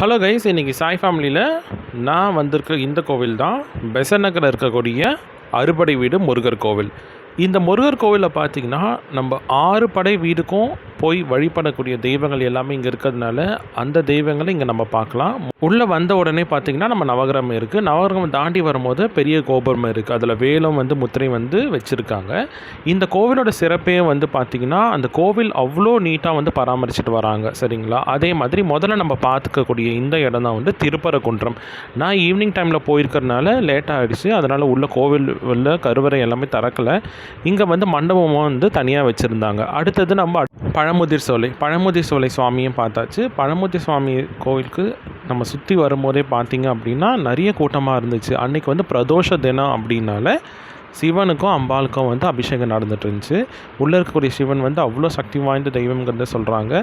Hello guys இன்றைக்கி சாய் ஃபேமிலியில் நான் வந்திருக்க இந்த கோவில் தான் பெசநகரில் இருக்கக்கூடிய அறுபடை வீடு முருகர் கோவில். இந்த முருகர் கோவிலில் பார்த்தீங்கன்னா நம்ம ஆறு படை வீடுக்கும் போய் வழிபடக்கூடிய தெய்வங்கள் எல்லாமே இங்கே இருக்கிறதுனால அந்த தெய்வங்களை இங்கே நம்ம பார்க்கலாம். உள்ளே வந்த உடனே பார்த்தீங்கன்னா நம்ம நவகிரகம் இருக்குது நவகிரகம் தாண்டி வரும்போது பெரிய கோபுரம் இருக்குது அதில் வேலும் வந்து முத்திரை வந்து வச்சுருக்காங்க. இந்த கோவிலோட சிறப்பே வந்து பார்த்திங்கன்னா அந்த கோவில் அவ்வளோ நீட்டாக வந்து பராமரிச்சுட்டு வராங்க. சரிங்களா? அதே மாதிரி முதல்ல நம்ம பார்த்துக்கக்கூடிய இந்த இடம் தான் வந்து திருப்பரங்குன்றம். நான் ஈவினிங் டைமில் போயிருக்கறனால லேட் ஆகிடுச்சு அதனால் உள்ள கோவில் உள்ள கருவறை எல்லாமே திறக்கலை. இங்கே வந்து மண்டபமும் வந்து தனியாக வச்சுருந்தாங்க. அடுத்தது நம்ம பழமுதிர் சோலை பழமுதிர் சோலை சுவாமியும் பார்த்தாச்சு. பழமுதிர் சுவாமி கோவிலுக்கு நம்ம சுற்றி வரும்போதே பார்த்தீங்க அப்படின்னா நிறைய கூட்டமாக இருந்துச்சு. அன்றைக்கி வந்து பிரதோஷ தினம் அப்படின்னால சிவனுக்கும் அம்பாளுக்கும் வந்து அபிஷேகம் நடந்துட்டு இருந்துச்சு. உள்ளே இருக்கக்கூடிய சிவன் வந்து அவ்வளோ சக்தி வாய்ந்த தெய்வங்கிறத சொல்கிறாங்க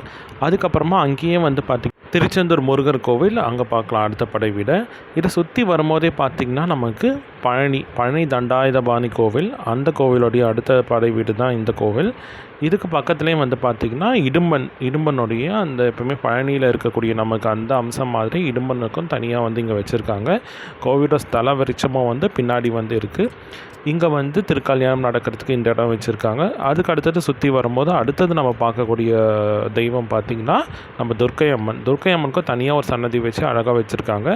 அதுக்கப்புறமா அங்கேயே வந்து பார்த்திங்க திருச்செந்தூர் முருகர் கோவில் அங்கே பார்க்கலாம் அடுத்த படை விட. இதை சுற்றி வரும்போதே பார்த்திங்கன்னா நமக்கு பழனி பழனி தண்டாயுதபாணி கோவில். அந்த கோவிலுடைய அடுத்த படை வீடு தான் இந்த கோவில். இதுக்கு பக்கத்துலேயும் வந்து பார்த்திங்கன்னா இடும்பன் இடும்பனுடைய அந்த எப்பவுமே பழனியில் இருக்கக்கூடிய நமக்கு அந்த அம்சம் மாதிரி இடும்பனுக்கும் தனியாக வந்து இங்கே வச்சுருக்காங்க. கோவிலோட ஸ்தல விருட்சமும் வந்து பின்னாடி வந்து இருக்குது இங்கே வந்து திருக்கல்யாணம் நடக்கிறதுக்கு இந்த இடம் வச்சுருக்காங்க. அதுக்கு அடுத்தது சுற்றி வரும்போது அடுத்தது நம்ம பார்க்கக்கூடிய தெய்வம் பார்த்திங்கன்னா நம்ம துர்க்கை அம்மன். துர்க்கை அம்மனுக்கும் தனியாக ஒரு சன்னதி வச்சு அழகாக வச்சுருக்காங்க.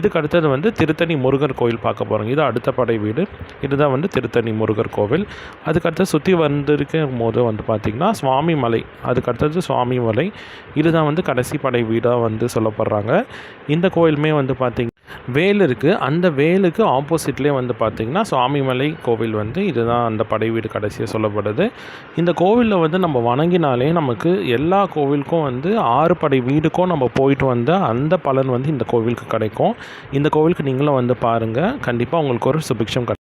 இதுக்கு அடுத்தது வந்து திருத்தணி முருகர் கோயில் பார்க்க போகிறோம் இது அடுத்த படை வீடு. இதுதான் வந்து திருத்தணி முருகர் கோவில். அதுக்கு அடுத்தது சுற்றி வந்திருக்கும் போது வந்து பார்த்திங்கன்னா சுவாமி மலை. அதுக்கு அடுத்தது சுவாமி மலை. இதுதான் வந்து கடைசி படை வீடாக வந்து சொல்லப்படுறாங்க. இந்த கோயிலுமே வந்து பார்த்திங்க வேல் இருக்குது அந்த வேலுக்கு ஆப்போசிட்லேயே வந்து பார்த்திங்கன்னா சுவாமிமலை கோவில் வந்து இதுதான் அந்த படை வீடு கடைசியாக சொல்லப்படுது. இந்த கோவிலில் வந்து நம்ம வணங்கினாலே நமக்கு எல்லா கோவிலுக்கும் வந்து ஆறு படை வீடுக்கும் நம்ம போயிட்டு வந்த அந்த பலன் வந்து இந்த கோவிலுக்கு கிடைக்கும். இந்த கோவிலுக்கு நீங்களும் வந்து பாருங்கள் கண்டிப்பாக உங்களுக்கு ஒரு சுபிக்ஷம் கிடைக்கும்